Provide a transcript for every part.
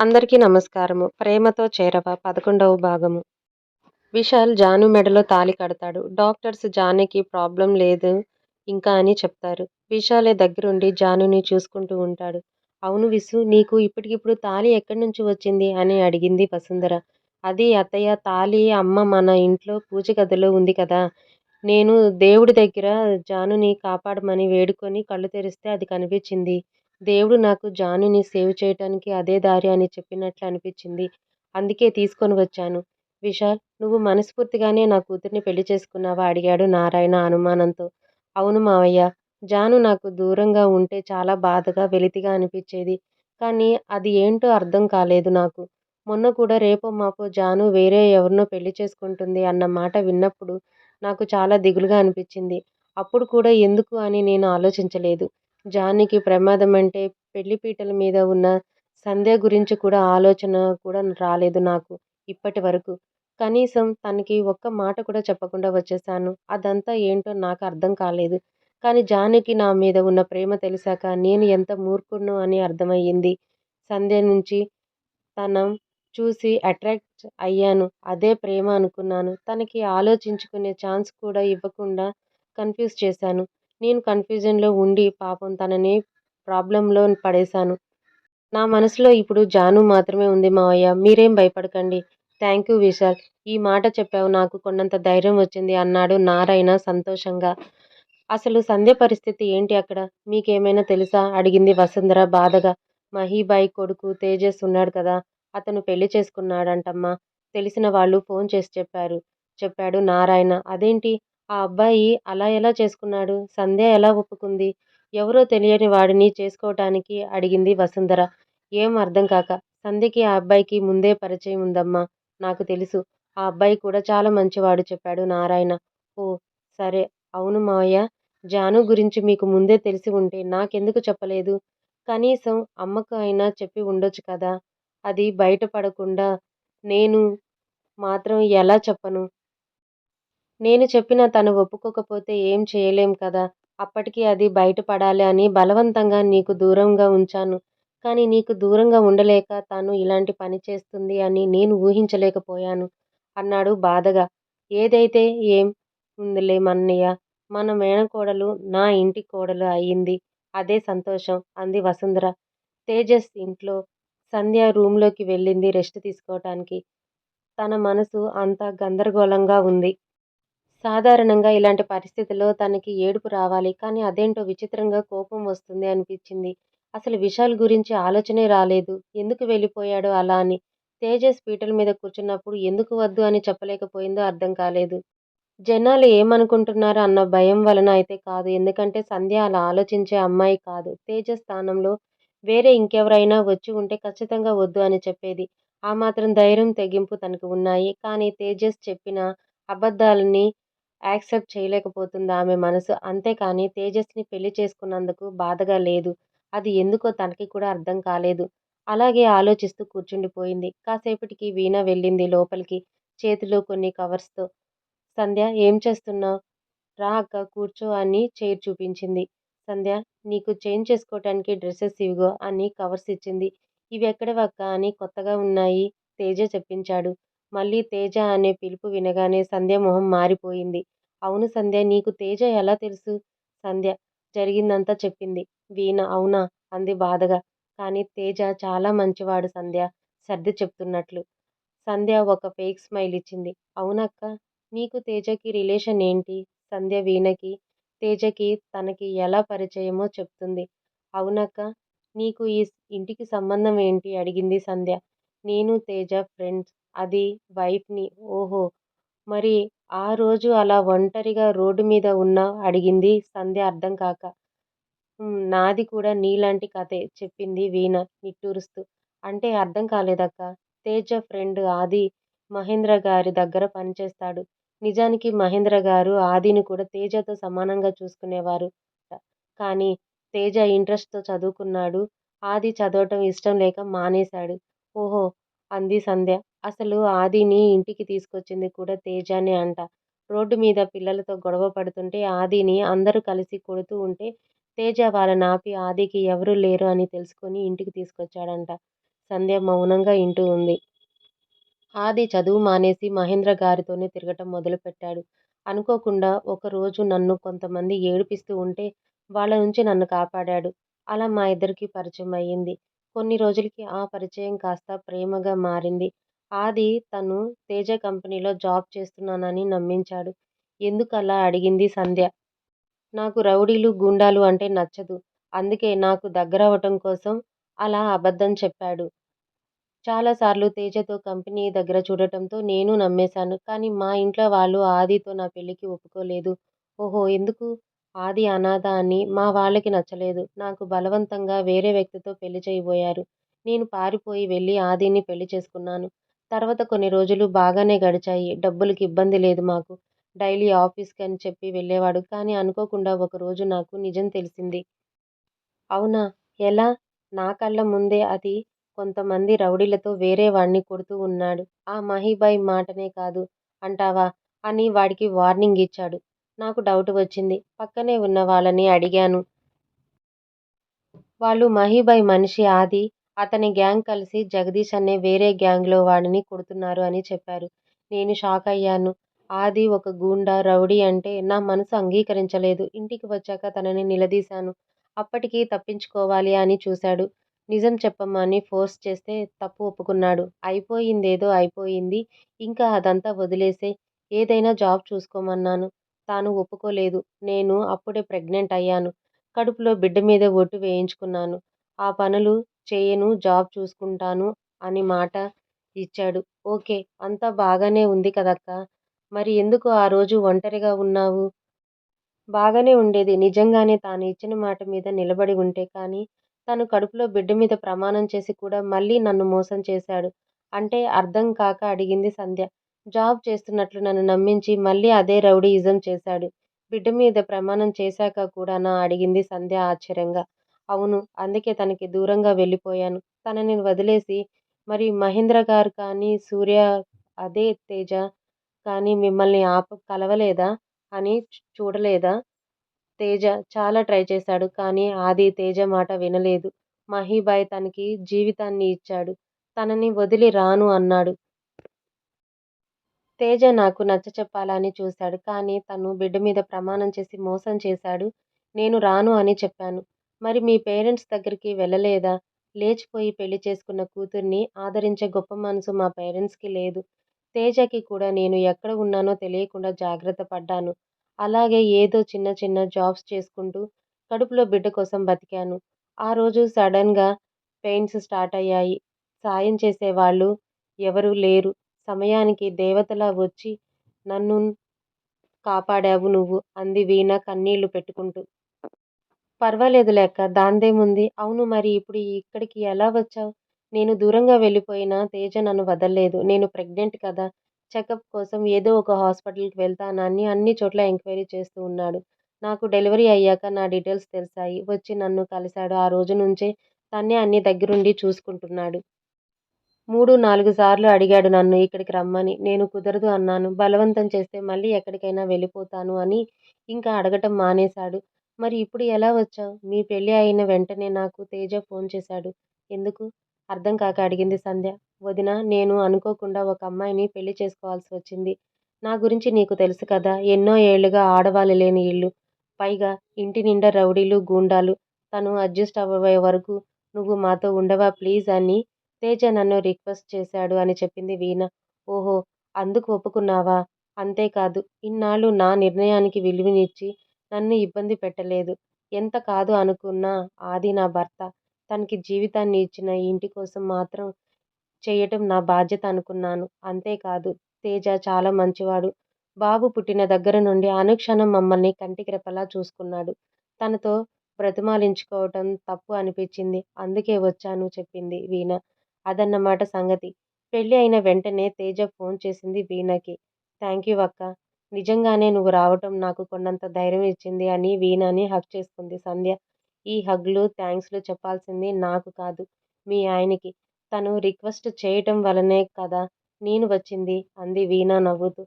అందరికీ నమస్కారము. 'ప్రేమతో చేరవ' పదకొండవ భాగము. విశాల్ జాను మెడలో తాళి కడతాడు. డాక్టర్స్ జానుకి ప్రాబ్లం లేదు ఇంకా అని చెప్తారు. విశాలే దగ్గరుండి జానుని చూసుకుంటూ ఉంటాడు. అవును విసు నీకు ఇప్పటికిప్పుడు తాళి ఎక్కడ్నుంచి వచ్చింది? అని అడిగింది వసుంధర. అది అత్తయ్య తాళి అమ్మ మన ఇంట్లో పూజ గదిలో ఉంది కదా! నేను దేవుడి దగ్గర జానుని కాపాడమని వేడుకొని కళ్ళు తెరిస్తే అది కనిపించింది. దేవుడు నాకు జానుని సేవ్ చేయటానికి అదే దారి అని చెప్పినట్లు అనిపించింది. అందుకే తీసుకొని వచ్చాను. విశాల్! నువ్వు మనస్ఫూర్తిగానే నా కూతుర్ని పెళ్ళి చేసుకున్నావా? అడిగాడు నారాయణ అనుమానంతో. అవును మావయ్య జాను నాకు దూరంగా ఉంటే చాలా బాధగా, వెలితిగా అనిపించేది. కానీ అది ఏంటో అర్థం కాలేదు నాకు. మొన్న కూడా రేపో మాపో జాను వేరే ఎవరినో పెళ్ళి చేసుకుంటుంది అన్న మాట విన్నప్పుడు నాకు చాలా దిగులుగా అనిపించింది. అప్పుడు కూడా ఎందుకు అని నేను ఆలోచించలేదు. జానీకి ప్రమాదమంటే పెళ్ళిపీటల మీద ఉన్న సంధ్య గురించి కూడా ఆలోచన కూడా రాలేదు నాకు ఇప్పటి వరకు. కనీసం తనకి ఒక్క మాట కూడా చెప్పకుండా వచ్చేసాను అదంతా ఏంటో నాకు అర్థం కాలేదు. కానీ జానీకి నా మీద ఉన్న ప్రేమ తెలిసాక నేను ఎంత మూర్ఖుడ్నో అని అర్థమయ్యింది సంధ్య నుంచి తనం చూసి అట్రాక్ట్ అయ్యాను. అదే ప్రేమ అనుకున్నాను. తనకి ఆలోచించుకునే ఛాన్స్ కూడా ఇవ్వకుండా కన్ఫ్యూజ్ చేశాను. నేను కన్ఫ్యూజన్లో ఉండి పాపం తనని ప్రాబ్లంలో పడేశాను. నా మనసులో ఇప్పుడు జాను మాత్రమే ఉంది మావయ్య మీరేం భయపడకండి. Thank you Vishal! ఈ మాట చెప్పావు నాకు కొన్నంత ధైర్యం వచ్చింది అన్నాడు నారాయణ సంతోషంగా. అసలు సంధ్య పరిస్థితి ఏంటి అక్కడ? మీకేమైనా తెలుసా? అడిగింది వసుంధర బాధగా. మహీబాయి కొడుకు తేజస్ ఉన్నాడు కదా! అతను పెళ్ళి చేసుకున్నాడంటమ్మా! తెలిసిన వాళ్ళు ఫోన్ చేసి చెప్పారు చెప్పాడు నారాయణ. అదేంటి? ఆ అబ్బాయి అలా ఎలా చేసుకున్నాడు? సంధ్య ఎలా ఒప్పుకుంది? ఎవరో తెలియని వాడిని చేసుకోవటానికి అడిగింది వసుంధర ఏం అర్థం కాక సంధ్యకి ఆ అబ్బాయికి ముందే పరిచయం ఉందమ్మా! నాకు తెలుసు. ఆ అబ్బాయి కూడా చాలా మంచివాడు చెప్పాడు నారాయణ. ఓ! సరే! అవును మావయ్యా! జాను గురించి మీకు ముందే తెలిసి ఉంటే నాకెందుకు చెప్పలేదు? కనీసం అమ్మకు అయినా చెప్పి ఉండొచ్చు కదా! అది బయటపడకుండా నేను మాత్రం ఎలా చెప్పను? నేను చెప్పినా తను ఒప్పుకోకపోతే ఏం చేయలేం కదా! అప్పటికి అది బయటపడాలి అని బలవంతంగా నీకు దూరంగా ఉంచాను. కానీ నీకు దూరంగా ఉండలేక తను ఇలాంటి పని చేస్తుంది అని నేను ఊహించలేకపోయాను అన్నాడు బాధగా. ఏదైతే ఏం ఉందిలే మన్నయ్య మన మేనకోడలు నా ఇంటి కోడలు అయింది. అదే సంతోషం అంది వసుంధర. తేజస్ ఇంట్లో సంధ్య రూమ్లోకి వెళ్ళింది రెస్ట్ తీసుకోవటానికి తన మనసు అంతా గందరగోళంగా ఉంది. సాధారణంగా ఇలాంటి పరిస్థితుల్లో తనకి ఏడుపు రావాలి. కానీ అదేంటో విచిత్రంగా కోపం వస్తుంది అనిపించింది. అసలు విశాల్ గురించి ఆలోచనే రాలేదు. ఎందుకు వెళ్ళిపోయాడో అలా అని. తేజస్ పీటల మీద కూర్చున్నప్పుడు ఎందుకు వద్దు అని చెప్పలేకపోయిందో అర్థం కాలేదు. జనాలు ఏమనుకుంటున్నారో అన్న భయం వలన అయితే కాదు. ఎందుకంటే సంధ్య అలా ఆలోచించే అమ్మాయి కాదు. తేజస్ స్థానంలో వేరే ఇంకెవరైనా వచ్చి ఉంటే ఖచ్చితంగా వద్దు అని చెప్పేది. ఆ మాత్రం ధైర్యం, తెగింపు తనకు ఉన్నాయి. కానీ తేజస్ చెప్పిన అబద్ధాలని యాక్సెప్ట్ చేయలేకపోతుంది ఆమె మనసు. అంతేకాని తేజస్ని పెళ్ళి పెళ్ళి చేసుకున్నందుకు బాధగా లేదు. అది ఎందుకో తనకి కూడా అర్థం కాలేదు. అలాగే ఆలోచిస్తూ కూర్చుండిపోయింది. కాసేపటికి వీణ వెళ్ళింది లోపలికి చేతిలో కొన్ని కవర్స్తో సంధ్య సంధ్యా! ఏం చేస్తున్నావు రా అక్క కూర్చో అని చైర్ చూపించింది. సంధ్యా! నీకు చేంజ్ చేసుకోవటానికి డ్రెస్సెస్ ఇవిగో అని కవర్స్ ఇచ్చింది. ఇవి ఎక్కడవక్క అని కొత్తగా ఉన్నాయి తేజ చెప్పించాడు. మళ్ళీ తేజ అనే పిలుపు వినగానే సంధ్య మొహం మారిపోయింది. అవును సంధ్య నీకు తేజ ఎలా తెలుసు? సంధ్య జరిగిందంతా చెప్పింది. వీణ అవునా? అంది బాధగా. కానీ తేజ చాలా మంచివాడు సంధ్యా! సర్ది చెప్తున్నట్లు. సంధ్య ఒక ఫేక్ స్మైల్ ఇచ్చింది. అవునక్క నీకు తేజకి రిలేషన్ ఏంటి? సంధ్య వీణకి, తేజకి తనకి ఎలా పరిచయమో చెప్తుంది. అవునక్క నీకు ఈ ఇంటికి సంబంధం ఏంటి? అడిగింది సంధ్య. నేను తేజ ఫ్రెండ్స్. అది వైఫ్ని ఓహో! మరి ఆ రోజు అలా ఒంటరిగా రోడ్డు మీద ఉన్నావ్? అడిగింది సంధ్య అర్థం కాక. నాది కూడా నీలాంటి కథే చెప్పింది వీణ నిట్టూరుస్తూ. అంటే అర్థం కాలేదక్కా! తేజ ఫ్రెండ్ ఆది మహేంద్ర గారి దగ్గర పనిచేస్తాడు. నిజానికి మహేంద్ర గారు ఆదిని కూడా తేజతో సమానంగా చూసుకునేవారు కానీ తేజ ఇంట్రెస్ట్తో చదువుకున్నాడు. ఆది చదవటం ఇష్టం లేక మానేశాడు. ఓహో! అంది సంధ్య. అసలు ఆదిని ఇంటికి తీసుకొచ్చింది కూడా తేజానే అంట. రోడ్డు మీద పిల్లలతో గొడవ పడుతుంటే ఆదిని అందరూ కలిసి కొడుతూ ఉంటే తేజ వాళ్ళని ఆపి ఆదికి ఎవరూ లేరు అని తెలుసుకొని ఇంటికి తీసుకొచ్చాడంట. సంధ్య మౌనంగా ఇంటూ ఉంది. ఆది చదువు మానేసి మహేంద్ర గారితోనే తిరగటం మొదలుపెట్టాడు. అనుకోకుండా ఒకరోజు నన్ను కొంతమంది ఏడిపిస్తూ ఉంటే వాళ్ళ నుంచి నన్ను కాపాడాడు. అలా మా ఇద్దరికీ పరిచయం అయింది. కొన్ని రోజులకి ఆ పరిచయం కాస్త ప్రేమగా మారింది. ఆది తను తేజ కంపెనీలో జాబ్ చేస్తున్నానని నమ్మించాడు. ఎందుకలా అడిగింది సంధ్య. నాకు రౌడీలు, గూండాలు అంటే నచ్చదు. అందుకే నాకు దగ్గరవటం కోసం అలా అబద్ధం చెప్పాడు. చాలాసార్లు తేజతో కంపెనీ దగ్గర చూడటంతో నేనూ నమ్మేశాను. కానీ మా ఇంట్లో వాళ్ళు ఆదితో నా పెళ్ళికి ఒప్పుకోలేదు. ఓహో ఎందుకు? ఆది అనాథ అని మా వాళ్ళకి నచ్చలేదు. నాకు బలవంతంగా వేరే వ్యక్తితో పెళ్ళి చేయబోయారు. నేను పారిపోయి వెళ్ళి ఆదిని పెళ్ళి చేసుకున్నాను. తర్వాత కొన్ని రోజులు బాగానే గడిచాయి. డబ్బులకి ఇబ్బంది లేదు మాకు. డైలీ ఆఫీస్కి అని చెప్పి వెళ్ళేవాడు. కానీ అనుకోకుండా ఒకరోజు నాకు నిజం తెలిసింది. అవునా? ఎలా? నా కళ్ళ ముందే అది కొంతమంది రౌడీలతో వేరే వాడిని కొడుతూ ఉన్నాడు. ఆ మహీబాయ్ మాటనే కాదు అంటావా? అని వాడికి వార్నింగ్ ఇచ్చాడు. నాకు డౌట్ వచ్చింది. పక్కనే ఉన్న వాళ్ళని అడిగాను. వాళ్ళు మహీబాయ్ మనిషి ఆది, అతని గ్యాంగ్ కలిసి జగదీష్ అనే వేరే గ్యాంగ్లో వాడిని కొడుతున్నారు అని చెప్పారు. నేను షాకయ్యాను. ఆది ఒక గూండా, రౌడీ అంటే నా మనసు అంగీకరించలేదు. ఇంటికి వచ్చాక తనని నిలదీశాను. అప్పటికి తప్పించుకోవాలి అని చూశాడు. నిజం చెప్పమని ఫోర్స్ చేస్తే తప్పు ఒప్పుకున్నాడు. అయిపోయిందేదో అయిపోయింది. ఇంకా అదంతా వదిలేసేయ్. ఏదైనా జాబ్ చూసుకోమన్నాను. తాను ఒప్పుకోలేదు. నేను అప్పుడే ప్రెగ్నెంట్ అయ్యాను. కడుపులో బిడ్డ మీద ఒట్టు వేయించుకున్నాను. ఆ పనులు చేయను జాబ్ చూసుకుంటాను అని మాట ఇచ్చాడు. ఓకే. అంతా బాగానే ఉంది కదక్కా! మరి ఎందుకు ఆ రోజు ఒంటరిగా ఉన్నావు? బాగానే ఉండేది. నిజంగానే తాను ఇచ్చిన మాట మీద నిలబడి ఉంటే కానీ తను కడుపులో బిడ్డ మీద ప్రమాణం చేసి కూడా మళ్ళీ నన్ను మోసం చేశాడు. అంటే అర్థం కాక అడిగింది సంధ్య. జాబ్ చేస్తున్నట్లు నన్ను నమ్మించి మళ్ళీ అదే రౌడీయిజం చేశాడు. బిడ్డ మీద ప్రమాణం చేశాక కూడానా అడిగింది సంధ్య ఆశ్చర్యంగా. అవును. అందుకే తనకి దూరంగా వెళ్ళిపోయాను. తనని వదిలేసి మరి మహేంద్ర గారు కానీ, సూర్య అదే తేజ కానీ మిమ్మల్ని ఆప కలవలేదా? అని చూడలేదా? తేజ చాలా ట్రై చేశాడు. కానీ ఆది తేజ మాట వినలేదు. మహీబాయ్ తనకి జీవితాన్ని ఇచ్చాడు. తనని వదిలి రాను అన్నాడు. తేజ నాకు నచ్చ చెప్పాలని చూశాడు. కానీ తను బిడ్డ మీద ప్రమాణం చేసి మోసం చేశాడు. నేను రాను అని చెప్పాను. మరి మీ పేరెంట్స్ దగ్గరికి వెళ్ళలేదా? లేచిపోయి పెళ్ళి చేసుకున్న కూతుర్ని ఆదరించే గొప్ప మనసు మా పేరెంట్స్కి లేదు. తేజకి కూడా నేను ఎక్కడ ఉన్నానో తెలియకుండా జాగ్రత్త పడ్డాను. అలాగే ఏదో చిన్న చిన్న జాబ్స్ చేసుకుంటూ కడుపులో బిడ్డ కోసం బతికాను. ఆ రోజు సడన్గా పెయిన్స్ స్టార్ట్ అయ్యాయి. సాయం చేసేవాళ్ళు ఎవరూ లేరు. సమయానికి దేవతలా వచ్చి నన్ను కాపాడావు నువ్వు అంది వీణ కన్నీళ్ళు పెట్టుకుంటూ. పర్వాలేదు లేక దాందేముంది? అవును మరి ఇప్పుడు ఇక్కడికి ఎలా వచ్చావు నేను దూరంగా వెళ్ళిపోయినా తేజ నన్ను వదలలేదు నేను ప్రెగ్నెంట్ కదా! చెకప్ కోసం ఏదో ఒక హాస్పిటల్కి వెళ్తానని అన్ని చోట్లా ఎంక్వయిరీ చేస్తూ ఉన్నాడు. నాకు డెలివరీ అయ్యాక నా డీటెయిల్స్ తెలిసాయి వచ్చి నన్ను కలిశాడు. ఆ రోజు నుంచే తనే అన్ని దగ్గరుండి చూసుకుంటున్నాడు. మూడు నాలుగు సార్లు అడిగాడు నన్ను ఇక్కడికి రమ్మని. నేను కుదరదు అన్నాను. బలవంతం చేస్తే మళ్ళీ ఎక్కడికైనా వెళ్ళిపోతాను అని ఇంకా అడగటం మానేశాడు. మరి ఇప్పుడు ఎలా వచ్చావు మీ పెళ్ళి అయిన వెంటనే నాకు తేజ ఫోన్ చేశాడు. ఎందుకు? అర్థం కాక అడిగింది సంధ్య. వదినా నేను అనుకోకుండా ఒక అమ్మాయిని పెళ్ళి చేసుకోవాల్సి వచ్చింది. నా గురించి నీకు తెలుసు కదా! ఎన్నో ఏళ్ళుగా ఆడవాళ్ళు లేని ఇల్లు. పైగా ఇంటి నిండా రౌడీలు, గూండాలు. తను అడ్జస్ట్ అవ్వే వరకు నువ్వు మాతో ఉండవా ప్లీజ్ అని తేజ నన్ను రిక్వెస్ట్ చేశాడు అని చెప్పింది వీణ. ఓహో! అందుకు ఒప్పుకున్నావా? అంతేకాదు ఇన్నాళ్ళు నా నిర్ణయానికి విలువనిచ్చి నన్ను ఇబ్బంది పెట్టలేదు. ఎంత కాదు అనుకున్నా ఆది నా భర్త. తనకి జీవితాన్ని ఇచ్చిన ఈ ఇంటి కోసం మాత్రం చెయ్యటం నా బాధ్యత అనుకున్నాను. అంతేకాదు తేజ చాలా మంచివాడు. బాబు పుట్టిన దగ్గర నుండి అనుక్షణం మమ్మల్ని కంటికి చూసుకున్నాడు. తనతో బ్రతిమాలించుకోవటం తప్పు అనిపించింది. అందుకే వచ్చాను చెప్పింది వీణ. అదన్నమాట సంగతి. పెళ్ళి అయిన వెంటనే తేజ ఫోన్ చేసింది వీణకి. థాంక్యూ అక్కా! నిజంగానే నువ్వు రావటం నాకు కొండంత ధైర్యం ఇచ్చింది అని వీణాని హగ్ చేసుకుంది సంధ్య. ఈ హగ్లు థ్యాంక్స్లు చెప్పాల్సింది నాకు కాదు. మీ ఆయనకి. తను రిక్వెస్ట్ చేయటం వలనే కదా నేను వచ్చింది అంది వీణా నవ్వుతూ.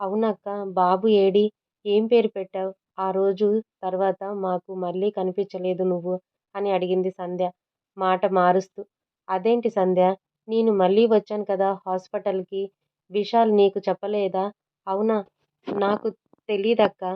అవునక్కా! బాబు ఏడి ఏం పేరు పెట్టావు ఆ రోజు తర్వాత మాకు మళ్ళీ కనిపించలేదు నువ్వు అని అడిగింది సంధ్య మాట మారుస్తూ. అదేంటి సంధ్యా! నేను మళ్ళీ వచ్చాను కదా హాస్పిటల్కి విశాల్ నీకు చెప్పలేదా? అవునా నాకు తెలీదక్కా!